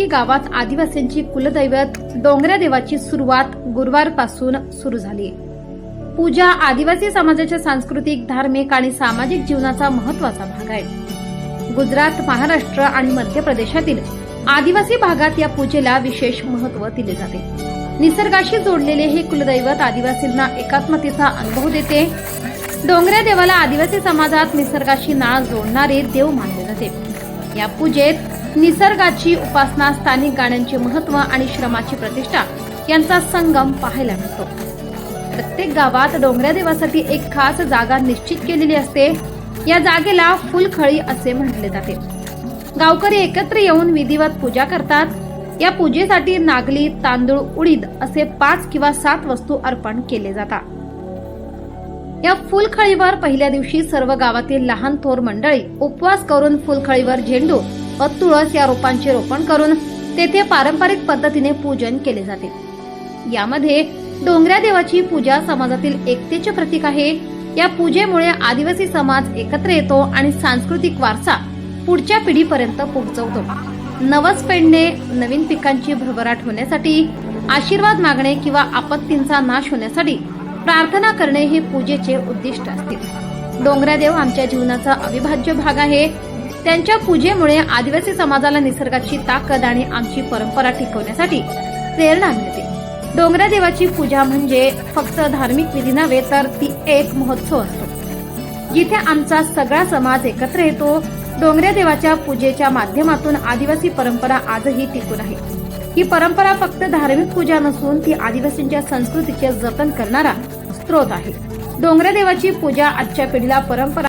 की गावात आदिवासींची कुलदैवत डोंगऱ्या देवाची सुरुवात गुरुवारपासून सुरू झाली. पूजा आदिवासी समाजाच्या सांस्कृतिक धार्मिक आणि सामाजिक जीवनाचा महत्त्वाचा भाग आहे. गुजरात महाराष्ट्र आणि मध्य प्रदेशातील आदिवासी भागात या पूजेला विशेष महत्त्व दिले जाते. निसर्गाशी जोडलेले हे कुलदैवत आदिवासींना एकात्मतेचा अनुभव देते. डोंगऱ्या देवाला आदिवासी समाजात निसर्गाशी नाळ जोडणारे देव मानले जाते. या पूजेत निसर्गाची उपासना स्थानिक गाण्यांचे महत्त्व आणि श्रमाची प्रतिष्ठा यांचा संगम पाहायला मिळतो. प्रत्येक गावात डोंगऱ्या देवासाठी एक खास जागा निश्चित केलेली असते. या जागेला फुलखळी असे म्हटले जाते. गावकरी एकत्र येऊन विधिवत पूजा करतात. या पूजेसाठी नागली तांदूळ उडीद असे पाच किंवा सात वस्तू अर्पण केले जातात. या फुलखळीवर पहिल्या दिवशी सर्व गावातील लहान थोर मंडळी उपवास करून फुलखळीवर झेंडू व तुळस या रोपांचे रोपण करून तेथे पारंपरिक पद्धतीने पूजन केले जाते. यामध्ये डोंगऱ्या देवाची पूजा समाजातील एकतेचे प्रतीक आहे. या पूजेमुळे आदिवासी समाज एकत्र येतो आणि सांस्कृतिक वारसा पुढच्या पिढीपर्यंत पोहोचवतो. नवस पेडणे नवीन पिकांची भरभराट होण्यासाठी आशीर्वाद मागणे किंवा आपत्तींचा नाश होण्यासाठी प्रार्थना करणे हे पूजेचे उद्दिष्ट असते. डोंगऱ्या देव आमच्या जीवनाचा अविभाज्य भाग आहे. त्यांच्या पूजेमुळे आदिवासी समाजाला निसर्गाची ताकद आणि आमची परंपरा टिकवण्यासाठी प्रेरणा मिळते. डोंगरा देवाची पूजा म्हणजे फक्त धार्मिक विधी नव्हे तर ती एक महोत्सव असतो. जिथे आमचा सगळा समाज एकत्र येतो डोंगऱ्या देवाच्या पूजेच्या माध्यमातून आदिवासी परंपरा आजही टिकून आहे. ही परंपरा फक्त धार्मिक पूजा नसून ती आदिवासींच्या संस्कृतीचे जतन करणारा स्रोत आहे. डोंगऱ्या देवाची पूजा आजच्या पिढीला परंपरा